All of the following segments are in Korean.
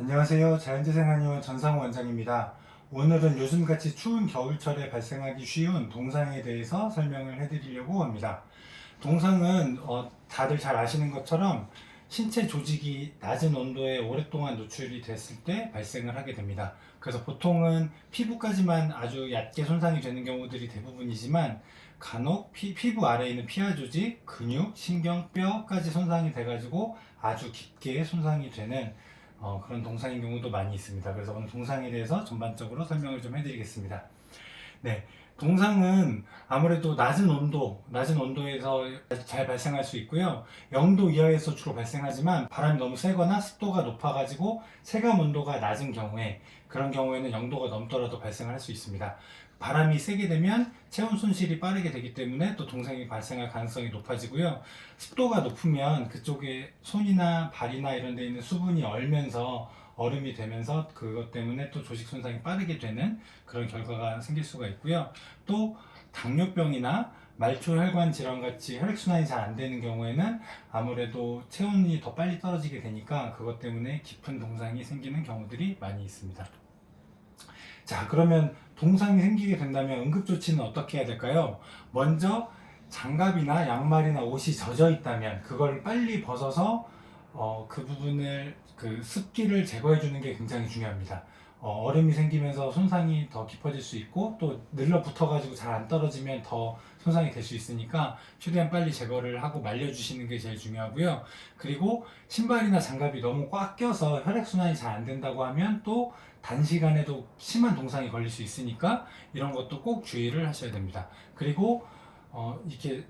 안녕하세요. 자연재생한의원 전상우 원장입니다. 오늘은 요즘같이 추운 겨울철에 발생하기 쉬운 동상에 대해서 설명을 해드리려고 합니다. 동상은 어, 다들 잘 아시는 것처럼 신체 조직이 낮은 온도에 오랫동안 노출이 됐을 때 발생을 하게 됩니다. 그래서 보통은 피부까지만 아주 얕게 손상이 되는 경우들이 대부분이지만 간혹 피, 피부 아래에 있는 피하 조직, 근육, 신경, 뼈까지 손상이 돼가지고 아주 깊게 손상이 되는 어, 그런 동상인 경우도 많이 있습니다. 그래서 오늘 동상에 대해서 전반적으로 설명을 좀 해드리겠습니다. 네, 동상은 아무래도 낮은 온도, 낮은 온도에서 잘 발생할 수 있고요. 0도 이하에서 주로 발생하지만 바람이 너무 세거나 습도가 높아가지고 체감 온도가 낮은 경우에 그런 경우에는 0도가 넘더라도 발생할 수 있습니다. 바람이 세게 되면 체온 손실이 빠르게 되기 때문에 또 동상이 발생할 가능성이 높아지고요. 습도가 높으면 그쪽에 손이나 발이나 이런 데 있는 수분이 얼면서 얼음이 되면서 그것 때문에 또 조직 손상이 빠르게 되는 그런 결과가 생길 수가 있고요. 또 당뇨병이나 말초혈관 질환 같이 혈액순환이 잘 안 되는 경우에는 아무래도 체온이 더 빨리 떨어지게 되니까 그것 때문에 깊은 동상이 생기는 경우들이 많이 있습니다. 자, 그러면 동상이 생기게 된다면 응급조치는 어떻게 해야 될까요? 먼저 장갑이나 양말이나 옷이 젖어 있다면 그걸 빨리 벗어서 어, 그 부분을 그 습기를 제거해 주는 게 굉장히 중요합니다. 어, 얼음이 생기면서 손상이 더 깊어질 수 있고 또 늘러붙어 가지고 잘 안 떨어지면 더 손상이 될 수 있으니까 최대한 빨리 제거를 하고 말려 주시는 게 제일 중요하고요. 그리고 신발이나 장갑이 너무 꽉 껴서 혈액 순환이 잘 안 된다고 하면 또 단시간에도 심한 동상이 걸릴 수 있으니까 이런 것도 꼭 주의를 하셔야 됩니다. 그리고 어, 이렇게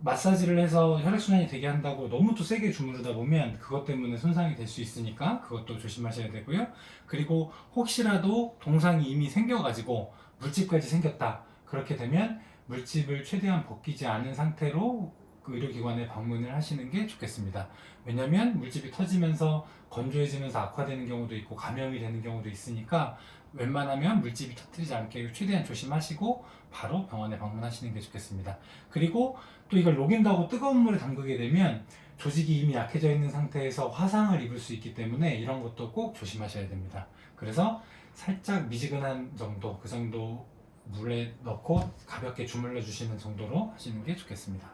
마사지를 해서 혈액순환이 되게 한다고 너무 또 세게 주무르다 보면 그것 때문에 손상이 될 수 있으니까 그것도 조심하셔야 되고요. 그리고 혹시라도 동상이 이미 생겨가지고 물집까지 생겼다. 그렇게 되면 물집을 최대한 벗기지 않은 상태로 그 의료기관에 방문을 하시는 게 좋겠습니다. 왜냐면 물집이 터지면서 건조해지면서 악화되는 경우도 있고 감염이 되는 경우도 있으니까 웬만하면 물집이 터뜨리지 않게 최대한 조심하시고 바로 병원에 방문하시는 게 좋겠습니다. 그리고 또 이걸 녹인다고 뜨거운 물에 담그게 되면 조직이 이미 약해져 있는 상태에서 화상을 입을 수 있기 때문에 이런 것도 꼭 조심하셔야 됩니다. 그래서 살짝 미지근한 정도, 그 정도 물에 넣고 가볍게 주물러 주시는 정도로 하시는 게 좋겠습니다.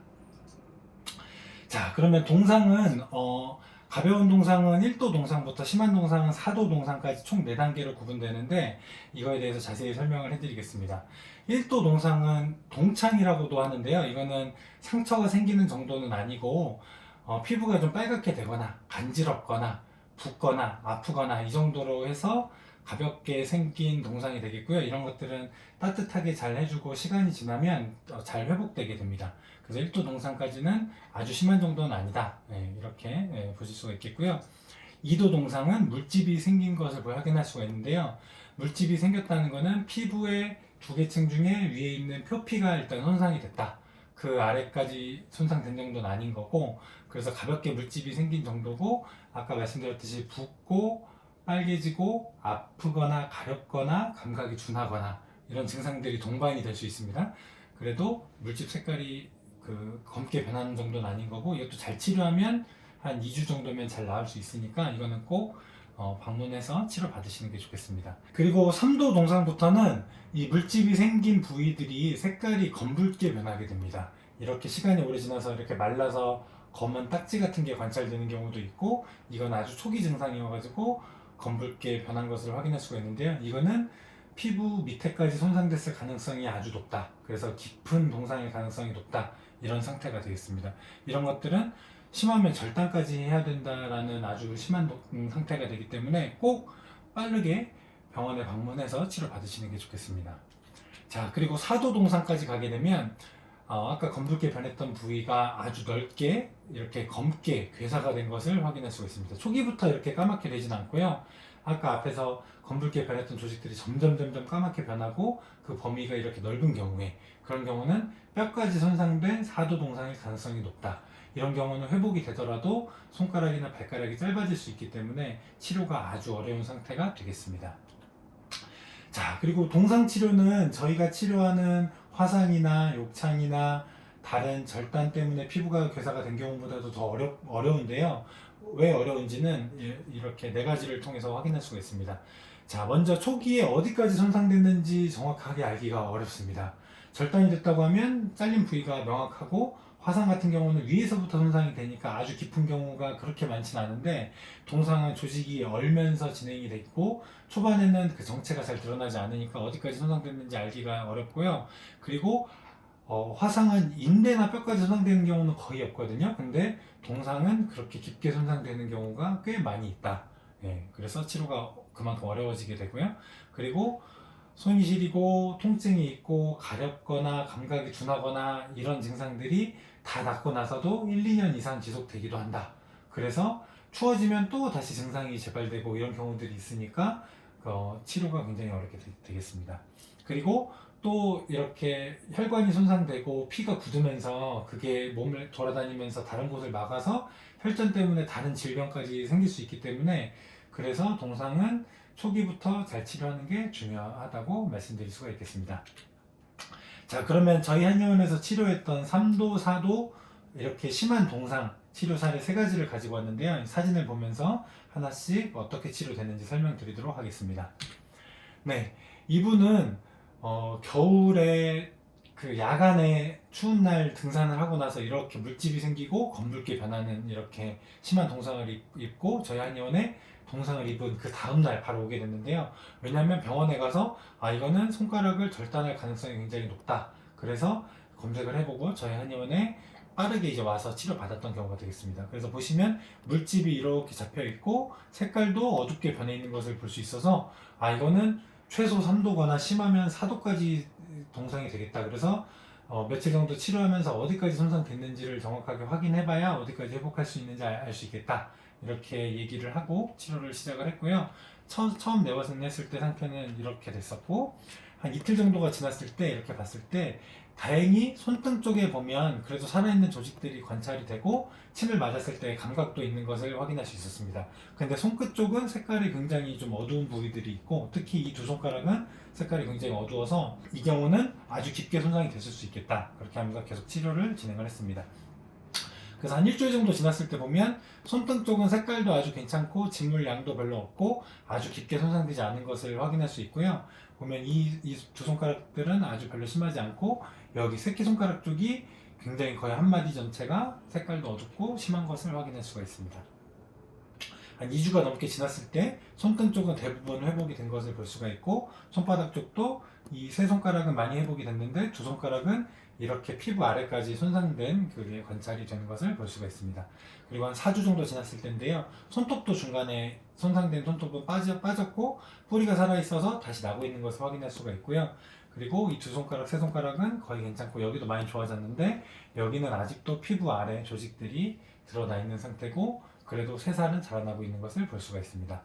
자, 그러면 동상은 어, 가벼운 동상은 1도 동상부터 심한 동상은 4도 동상까지 총 4단계로 구분되는데 이거에 대해서 자세히 설명을 해드리겠습니다. 1도 동상은 동창이라고도 하는데요. 이거는 상처가 생기는 정도는 아니고 어, 피부가 좀 빨갛게 되거나 간지럽거나 붓거나 아프거나 이 정도로 해서 가볍게 생긴 동상이 되겠고요. 이런 것들은 따뜻하게 잘 해주고 시간이 지나면 어, 잘 회복되게 됩니다. 그래서 1도 동상까지는 아주 심한 정도는 아니다. 예, 이렇게 예, 보실 수가 있겠고요. 2도 동상은 물집이 생긴 것을 확인할 수가 있는데요. 물집이 생겼다는 것은 피부의 두 개층 중에 위에 있는 표피가 일단 손상이 됐다. 그 아래까지 손상된 정도는 아닌 거고, 그래서 가볍게 물집이 생긴 정도고, 아까 말씀드렸듯이 붓고, 빨개지고, 아프거나 가렵거나, 감각이 둔하거나, 이런 증상들이 동반이 될 수 있습니다. 그래도 물집 색깔이 그 검게 변하는 정도는 아닌 거고, 이것도 잘 치료하면 한 2주 정도면 잘 나을 수 있으니까, 이거는 꼭 어, 방문해서 치료 받으시는 게 좋겠습니다. 그리고 3도 동상부터는 이 물집이 생긴 부위들이 색깔이 검붉게 변하게 됩니다. 이렇게 시간이 오래 지나서 이렇게 말라서 검은 딱지 같은 게 관찰되는 경우도 있고, 이건 아주 초기 증상이어가지고 검붉게 변한 것을 확인할 수가 있는데요. 이거는 피부 밑에까지 손상됐을 가능성이 아주 높다. 그래서 깊은 동상일 가능성이 높다. 이런 상태가 되겠습니다. 이런 것들은 심하면 절단까지 해야 된다라는 아주 심한 도- 음, 상태가 되기 때문에 꼭 빠르게 병원에 방문해서 치료 받으시는 게 좋겠습니다. 자, 그리고 사도 동상까지 가게 되면 어, 아까 검붉게 변했던 부위가 아주 넓게 이렇게 검게 괴사가 된 것을 확인할 수가 있습니다. 초기부터 이렇게 까맣게 되진 않고요. 아까 앞에서 검붉게 변했던 조직들이 점점 점점 까맣게 변하고 그 범위가 이렇게 넓은 경우에 그런 경우는 뼈까지 손상된 사도 동상일 가능성이 높다. 이런 경우는 회복이 되더라도 손가락이나 발가락이 짧아질 수 있기 때문에 치료가 아주 어려운 상태가 되겠습니다. 자, 그리고 동상 치료는 저희가 치료하는 화상이나 욕창이나 다른 절단 때문에 피부가 괴사가 된 경우보다도 더 어려, 어려운데요. 왜 어려운지는 이- 이렇게 네 가지를 통해서 확인할 수가 있습니다. 자, 먼저 초기에 어디까지 손상됐는지 정확하게 알기가 어렵습니다. 절단이 됐다고 하면 잘린 부위가 명확하고 화상 같은 경우는 위에서부터 손상이 되니까 아주 깊은 경우가 그렇게 많지는 않은데 동상은 조직이 얼면서 진행이 됐고 초반에는 그 정체가 잘 드러나지 않으니까 어디까지 손상됐는지 알기가 어렵고요. 그리고 어, 화상은 인대나 뼈까지 손상되는 경우는 거의 없거든요. 근데 동상은 그렇게 깊게 손상되는 경우가 꽤 많이 있다. 예, 그래서 치료가 그만큼 어려워지게 되고요. 그리고 손이 시리고 통증이 있고 가렵거나 감각이 둔하거나 이런 증상들이 다 낫고 나서도 1, 2년 이상 지속되기도 한다. 그래서 추워지면 또 다시 증상이 재발되고 이런 경우들이 있으니까 어, 치료가 굉장히 어렵게 되, 겠습니다 그리고 또 이렇게 혈관이 손상되고 피가 굳으면서 그게 몸을 돌아다니면서 다른 곳을 막아서 혈전 때문에 다른 질병까지 생길 수 있기 때문에 그래서 동상은 초기부터 잘 치료하는 게 중요하다고 말씀드릴 수가 있겠습니다. 자, 그러면 저희 한의원에서 치료했던 3도, 4도 이렇게 심한 동상 치료 사례 세 가지를 가지고 왔는데요. 이 사진을 보면서 하나씩 어떻게 치료되는지 설명드리도록 하겠습니다. 네, 이분은 어, 겨울에 그 야간에 추운 날 등산을 하고 나서 이렇게 물집이 생기고 검붉게 변하는 이렇게 심한 동상을 입- 입고 저희 한의원에 동상을 입은 그 다음 날 바로 오게 됐는데요. 왜냐하면 병원에 가서 아 이거는 손가락을 절단할 가능성이 굉장히 높다. 그래서 검색을 해보고 저희 한의원에 빠르게 이제 와서 치료 받았던 경우가 되겠습니다. 그래서 보시면 물집이 이렇게 잡혀 있고 색깔도 어둡게 변해 있는 것을 볼 수 있어서 아 이거는 최소 3도거나 심하면 4도까지 동상이 되겠다. 그래서 어, 며칠 정도 치료하면서 어디까지 손상됐는지를 정확하게 확인해봐야 어디까지 회복할 수 있는지 알 수 있겠다. 이렇게 얘기를 하고 치료를 시작을 했고요. 처, 처음 내봤을 때 상태는 이렇게 됐었고 한 이틀 정도가 지났을 때 이렇게 봤을 때 다행히 손등 쪽에 보면 그래도 살아있는 조직들이 관찰이 되고 침을 맞았을 때 감각도 있는 것을 확인할 수 있었습니다. 근데 손끝 쪽은 색깔이 굉장히 좀 어두운 부위들이 있고 특히 이 두 손가락은 색깔이 굉장히 어두워서 이 경우는 아주 깊게 손상이 됐을 수 있겠다. 그렇게 하면서 계속 치료를 진행을 했습니다. 그래서 한 일주일 정도 지났을 때 보면 손등 쪽은 색깔도 아주 괜찮고 진물 양도 별로 없고 아주 깊게 손상되지 않은 것을 확인할 수 있고요. 보면 이 두 손가락들은 아주 별로 심하지 않고 여기 새끼손가락 쪽이 굉장히 거의 한 마디 전체가 색깔도 어둡고 심한 것을 확인할 수가 있습니다. 한 2주가 넘게 지났을 때 손등 쪽은 대부분 회복이 된 것을 볼 수가 있고 손바닥 쪽도 이 세 손가락은 많이 회복이 됐는데 두 손가락은 이렇게 피부 아래까지 손상된 그게 관찰이 되는 것을 볼 수가 있습니다. 그리고 한 4주 정도 지났을 때인데요. 손톱도 중간에 손상된 손톱은 빠져, 빠졌고 뿌리가 살아있어서 다시 나고 있는 것을 확인할 수가 있고요. 그리고 이 두 손가락, 세 손가락은 거의 괜찮고 여기도 많이 좋아졌는데 여기는 아직도 피부 아래 조직들이 드러나 있는 상태고 그래도 새살은 자라나고 있는 것을 볼 수가 있습니다.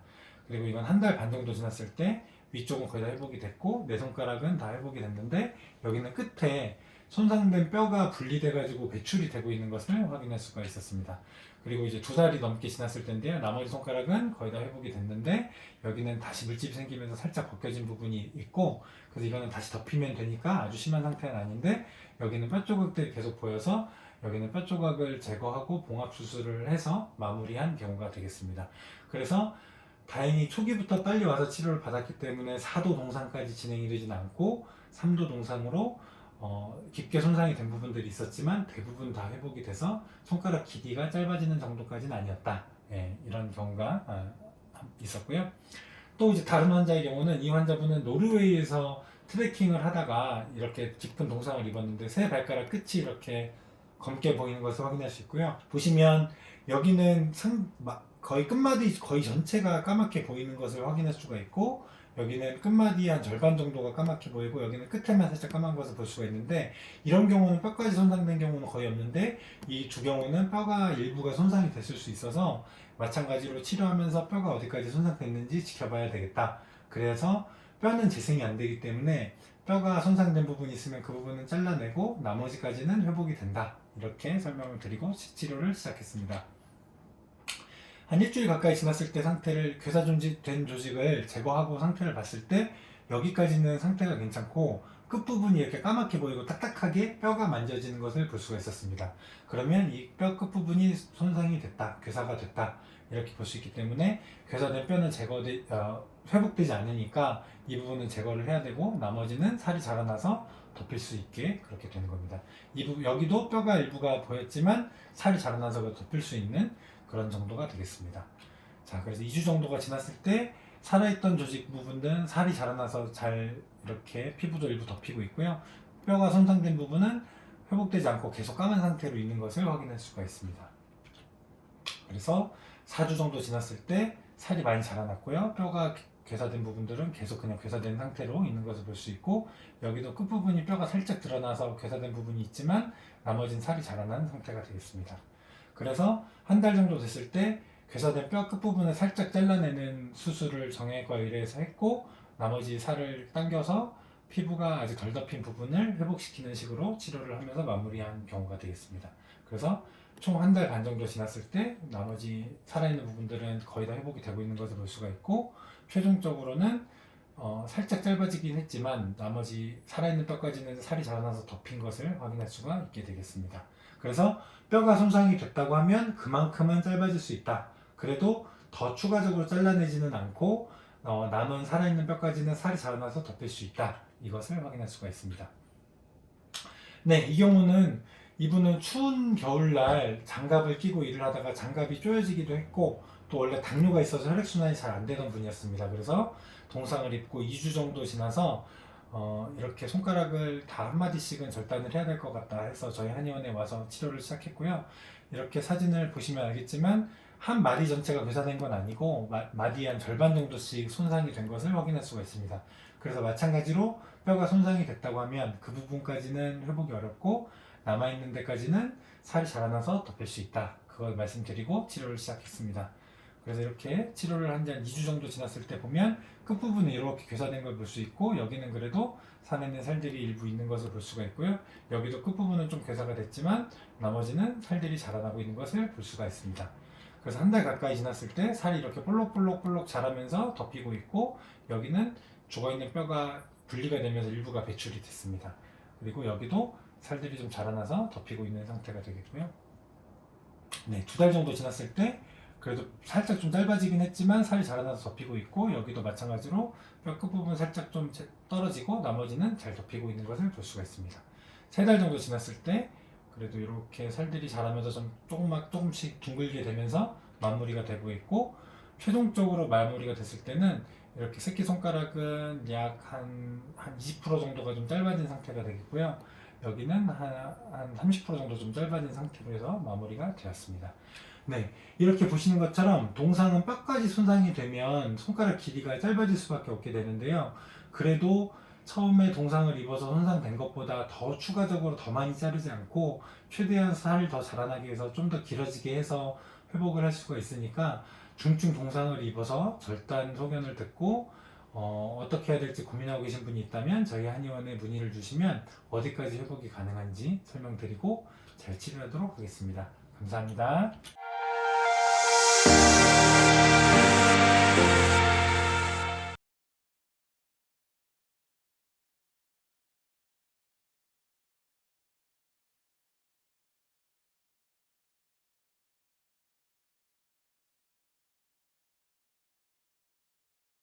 그리고 이건 한 달 반 정도 지났을 때 위쪽은 거의 다 회복이 됐고 네 손가락은 다 회복이 됐는데 여기는 끝에 손상된 뼈가 분리돼 가지고 배출이 되고 있는 것을 확인할 수가 있었습니다. 그리고 이제 두 달이 넘게 지났을 텐데요. 나머지 손가락은 거의 다 회복이 됐는데 여기는 다시 물집이 생기면서 살짝 벗겨진 부분이 있고 그래서 이거는 다시 덮이면 되니까 아주 심한 상태는 아닌데 여기는 뼈 조각들이 계속 보여서 여기는 뼈 조각을 제거하고 봉합 수술을 해서 마무리한 경우가 되겠습니다. 그래서 다행히 초기부터 빨리 와서 치료를 받았기 때문에 4도 동상까지 진행이 되진 않고 3도 동상으로 어, 깊게 손상이 된 부분들이 있었지만 대부분 다 회복이 돼서 손가락 길이가 짧아지는 정도까지는 아니었다. 예, 이런 경우가 아, 있었고요. 또 이제 다른 환자의 경우는 이 환자분은 노르웨이에서 트레킹을 하다가 이렇게 깊은 동상을 입었는데 세 발가락 끝이 이렇게 검게 보이는 것을 확인할 수 있고요. 보시면 여기는 상, 마- 거의 끝마디 거의 전체가 까맣게 보이는 것을 확인할 수가 있고 여기는 끝마디 한 절반 정도가 까맣게 보이고 여기는 끝에만 살짝 까만 것을 볼 수가 있는데 이런 경우는 뼈까지 손상된 경우는 거의 없는데 이 두 경우는 뼈가 일부가 손상이 됐을 수 있어서 마찬가지로 치료하면서 뼈가 어디까지 손상됐는지 지켜봐야 되겠다. 그래서 뼈는 재생이 안 되기 때문에 뼈가 손상된 부분이 있으면 그 부분은 잘라내고 나머지까지는 회복이 된다. 이렇게 설명을 드리고 치- 치료를 시작했습니다. 한 일주일 가까이 지났을 때 상태를 괴사존지된 조직을 제거하고 상태를 봤을 때 여기까지는 상태가 괜찮고 끝부분이 이렇게 까맣게 보이고 딱딱하게 뼈가 만져지는 것을 볼 수가 있었습니다. 그러면 이 뼈 끝부분이 손상이 됐다, 괴사가 됐다 이렇게 볼 수 있기 때문에 괴사된 뼈는 제거되 어, 회복되지 않으니까 이 부분은 제거를 해야 되고 나머지는 살이 자라나서 덮일 수 있게 그렇게 되는 겁니다. 이 부, 여기도 뼈가 일부가 보였지만 살이 자라나서 그 덮일 수 있는 그런 정도가 되겠습니다. 자, 그래서 2주 정도가 지났을 때 살아있던 조직 부분들은 살이 자라나서 잘 이렇게 피부도 일부 덮이고 있고요. 뼈가 손상된 부분은 회복되지 않고 계속 까만 상태로 있는 것을 확인할 수가 있습니다. 그래서 4주 정도 지났을 때 살이 많이 자라났고요. 뼈가 괴사된 부분들은 계속 그냥 괴사된 상태로 있는 것을 볼 수 있고 여기도 끝부분이 뼈가 살짝 드러나서 괴사된 부분이 있지만 나머지는 살이 자라난 상태가 되겠습니다. 그래서 한 달 정도 됐을 때 괴사된 뼈 끝부분을 살짝 잘라내는 수술을 정형외과 의뢰해서 했고 나머지 살을 당겨서 피부가 아직 덜 덮인 부분을 회복시키는 식으로 치료를 하면서 마무리한 경우가 되겠습니다. 그래서 총 한 달 반 정도 지났을 때 나머지 살아있는 부분들은 거의 다 회복이 되고 있는 것을 볼 수가 있고 최종적으로는 어, 살짝 짧아지긴 했지만 나머지 살아있는 뼈까지는 살이 자라나서 덮인 것을 확인할 수가 있게 되겠습니다. 그래서 뼈가 손상이 됐다고 하면 그만큼은 짧아질 수 있다. 그래도 더 추가적으로 잘라내지는 않고 어, 남은 살아있는 뼈까지는 살이 자라나서 덮일 수 있다. 이것을 확인할 수가 있습니다. 네, 이 경우는 이분은 추운 겨울날 장갑을 끼고 일을 하다가 장갑이 쪼여지기도 했고 또 원래 당뇨가 있어서 혈액순환이 잘 안 되던 분이었습니다. 그래서 동상을 입고 2주 정도 지나서 어, 이렇게 손가락을 다 한마디씩은 절단을 해야 될 것 같다 해서 저희 한의원에 와서 치료를 시작했고요. 이렇게 사진을 보시면 알겠지만 한 마디 전체가 괴사된 건 아니고 마, 마디 한 절반 정도씩 손상이 된 것을 확인할 수가 있습니다. 그래서 마찬가지로 뼈가 손상이 됐다고 하면 그 부분까지는 회복이 어렵고 남아있는 데까지는 살이 자라나서 덮일 수 있다. 그걸 말씀드리고 치료를 시작했습니다. 그래서 이렇게 치료를 한 지 한 2주 정도 지났을 때 보면 끝부분은 이렇게 괴사된 걸 볼 수 있고 여기는 그래도 살아있는 살들이 일부 있는 것을 볼 수가 있고요. 여기도 끝부분은 좀 괴사가 됐지만 나머지는 살들이 자라나고 있는 것을 볼 수가 있습니다. 그래서 한 달 가까이 지났을 때 살이 이렇게 볼록볼록볼록 자라면서 덮이고 있고 여기는 죽어있는 뼈가 분리가 되면서 일부가 배출이 됐습니다. 그리고 여기도 살들이 좀 자라나서 덮이고 있는 상태가 되겠고요. 네, 두 달 정도 지났을 때 그래도 살짝 좀 짧아지긴 했지만 살이 자라나서 덮이고 있고 여기도 마찬가지로 뼈 끝부분 살짝 좀 제- 떨어지고 나머지는 잘 덮이고 있는 것을 볼 수가 있습니다. 세 달 정도 지났을 때 그래도 이렇게 살들이 자라면서 좀 조금만 조금씩 둥글게 되면서 마무리가 되고 있고 최종적으로 마무리가 됐을 때는 이렇게 새끼 손가락은 약 한 한 20% 정도가 좀 짧아진 상태가 되겠고요. 여기는 한, 한 30% 정도 좀 짧아진 상태로 해서 마무리가 되었습니다. 네, 이렇게 보시는 것처럼 동상은 뼈까지 손상이 되면 손가락 길이가 짧아질 수밖에 없게 되는데요. 그래도 처음에 동상을 입어서 손상된 것보다 더 추가적으로 더 많이 자르지 않고 최대한 살을 더 자라나게 해서 좀 더 길어지게 해서 회복을 할 수가 있으니까 중증 동상을 입어서 절단 소견을 듣고 어, 떻게 해야 될지 고민하고 계신 분이 있다면 저희 한의원에 문의를 주시면 어디까지 회복이 가능한지 설명드리고 잘 치료하도록 하겠습니다. 감사합니다.